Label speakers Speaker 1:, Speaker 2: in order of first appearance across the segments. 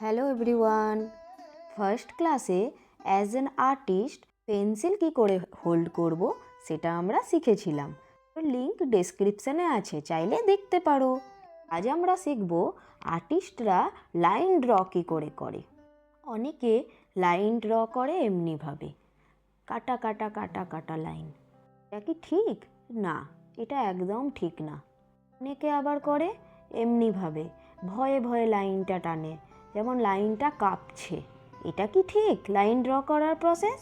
Speaker 1: Hello everyone first ক্লাসে as an artist pencil কি করে হোল্ড করব, সেটা আমরা শিখেছিলাম। লিঙ্ক ডেসক্রিপশানে আছে, চাইলে দেখতে পারো। আজ আমরা শিখব আর্টিস্টরা লাইন ড্র কী করে করে। অনেকে লাইন ড্র করে এমনিভাবে। কাটা কাটা কাটা কাটা লাইন এটা কি ঠিক? না, এটা একদম ঠিক না। অনেকে আবার করে এমনিভাবে। ভয়ে ভয়ে লাইনটা টানে। যেমন লাইনটা কাঁপছে। এটা কি ঠিক? লাইন ড্র করার প্রসেস?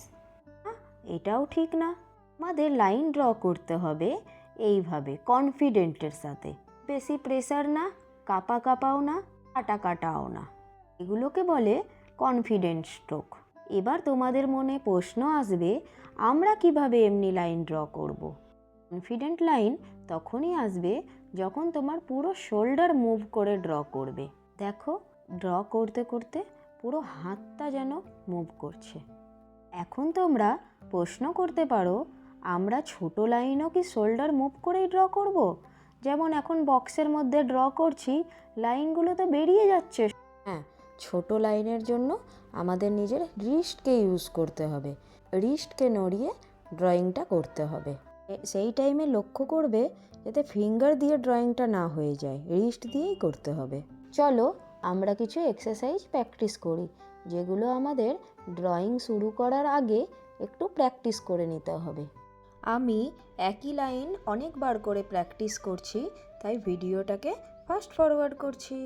Speaker 1: এটাও ঠিক না। আমাদের লাইন ড্র করতে হবে এইভাবে, কনফিডেন্টের সাথে। বেশি প্রেসার না, কাপা কাপাও না, কাটা কাটাও না। এগুলোকে বলে কনফিডেন্ট স্ট্রোক। এবার তোমাদের মনে প্রশ্ন আসবে, আমরা কীভাবে এমনি লাইন ড্র করব। কনফিডেন্ট লাইন তখনই আসবে যখন তোমার পুরো শোল্ডার মুভ করে ড্র করবে। দেখো ড্র করতে করতে পুরো হাতটা যেন মুভ করছে। এখন তোমরা প্রশ্ন করতে পারো, আমরা ছোট লাইনও কি শোল্ডার মুভ করেই ড্র করব। যেমন এখন বক্সের মধ্যে ড্র করছি, লাইনগুলো তো বেরিয়ে যাচ্ছে। হ্যাঁ ছোট লাইনের জন্য আমাদের নিজের রিস্টকে ইউজ করতে হবে। রিস্টকে নড়িয়ে ড্রয়িংটা করতে হবে। সেই টাইমে লক্ষ্য করবে, যাতে ফিঙ্গার দিয়ে ড্রয়িংটা না হয়ে যায়। রিস্ট দিয়েই করতে হবে। চলো আমরা কিছু এক্সারসাইজ প্র্যাকটিস করি, যেগুলো আমাদের ড্রয়িং শুরু করার আগে একটু প্র্যাকটিস করে নিতে হবে। আমি একই লাইন অনেকবার করে প্র্যাকটিস করছি, তাই ভিডিওটাকে ফাস্ট ফরওয়ার্ড করছি।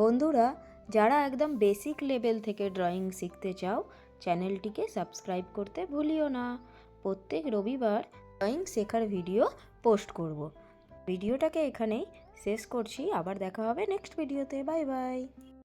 Speaker 1: বন্ধুরা, যারা একদম বেসিক লেভেল থেকে ড্রয়িং শিখতে চাও চ্যানেলটিকে সাবস্ক্রাইব করতে ভুলিও না। প্রত্যেক রবিবার ড্রয়িং শেখার ভিডিও পোস্ট করব। ভিডিওটাকে এখানেই শেষ করছি। আবার দেখা হবে নেক্সট ভিডিওতে বাই বাই